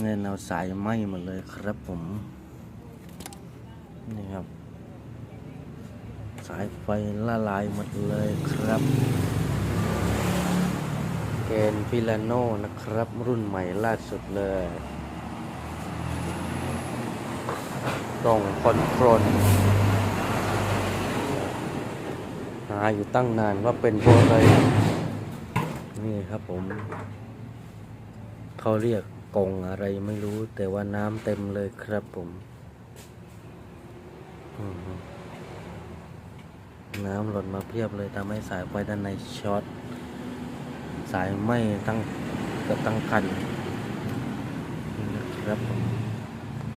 เนี่ยแนวสายไหมหมดเลยครับผม นี่ครับ สายไฟละลายหมดเลยครับเกนฟิลาโนนะครับ รุ่นใหม่ล่าสุดเลยกล่องคอนโทรลหาอยู่ตั้งนานว่าเป็นพวกอะไรนี่ครับผม เขาเรียก กองอะไรไม่รู้ แต่ว่าน้ำเต็มเลยครับผม น้ำหล่นมาเพียบเลยทำให้สายไฟด้านในช็อต สายไม่ตั้งกับตั้งคันนะครับผม